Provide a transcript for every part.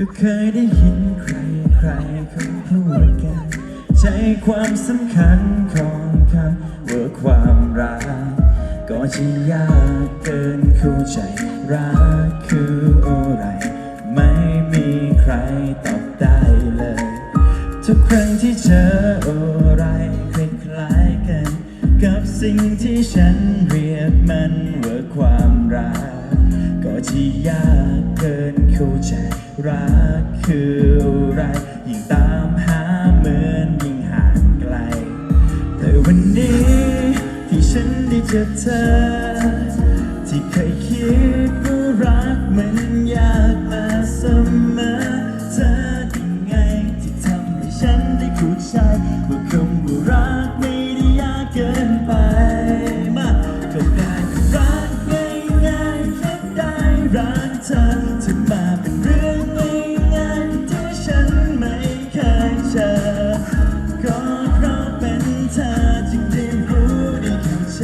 ก็เคยได้ยินใครใครๆเขาพูดกัน ใจความสำคัญของคำว่าความรัก ก็จะยากเกินเข้าใจ รักคืออะไร ไม่มีใครตอบได้เลย ทุกครั้งที่เจออะไรคล้ายๆกัน กับสิ่งที่ฉันเรียกมันว่าความรัก ที่ยากเกินเข้าใจ รักคืออะไร ยิ่งตามหาเหมือนยิ่งห่างไกล แต่วันนี้ที่ฉันได้เจอเธอ ที่เคยคิดว่ารักมันยาก อถึงมาเป็นเรื่องง่ายที่ฉันไม่เคยเจอก็เพราะเป็นเธอจึงได้รู้ได้เข้าใจ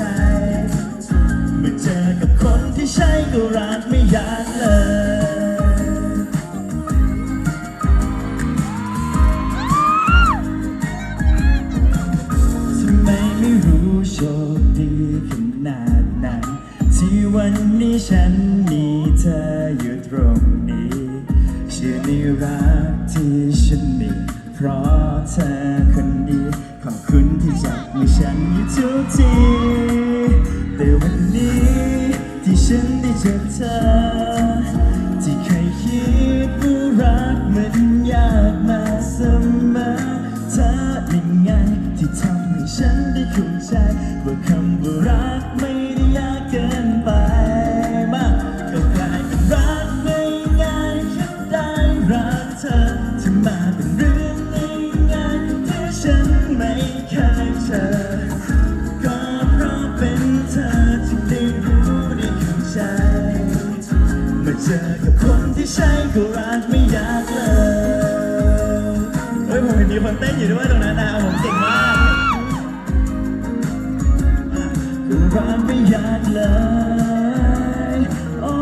เมื่อเจอกับคนที่ใช่ก็รักไม่ยากเลยทำไมไม่รู้โชคดีขนาดนั้นที่วันนี้ฉันมี ธออยู่ตรงนี้ เชื่อในรักที่ฉันมี เพราะเธอคนดี ขอบคุณที่จับมือฉันอยู่ทุกที แต่วันนี้ที่ฉันได้เจอเธอ ที่เคยคิดว่ารักมันยากมาเสมอเธอยังไงที่ทำให้ฉันได้เข้าใจว่าคำว่ารักไม่ คนเต้นอยู่ด้วยตรงนั้นนะผมเก่งมากก็รักไม่ยากเลยโอ้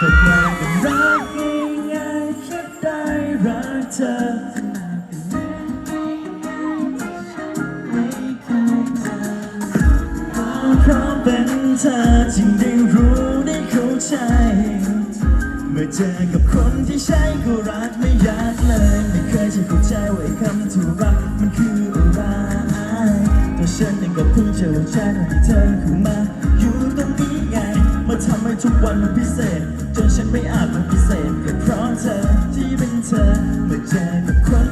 ก็กลายเป็นรักง่ายๆแค่ได้รักเธอเพราะเป็นเธอจึงได้รู้ได้ มื่อเจอกับคนที่ใช่ก็รักไม่ยากเลย ไม่เคยจะเข้าใจว่าไอ้คำที่รักมันคืออะไรแต่ฉันเองก็เพิ่งจอใจตอนที่เธอคือมา อยู่ตรงนี้ไง มาทำให้ทุกวันมันพิเศษ จนฉันไม่อาจมันพิเศษก็เพราะเธอที่เป็นเธอ เมื่อเจอกับ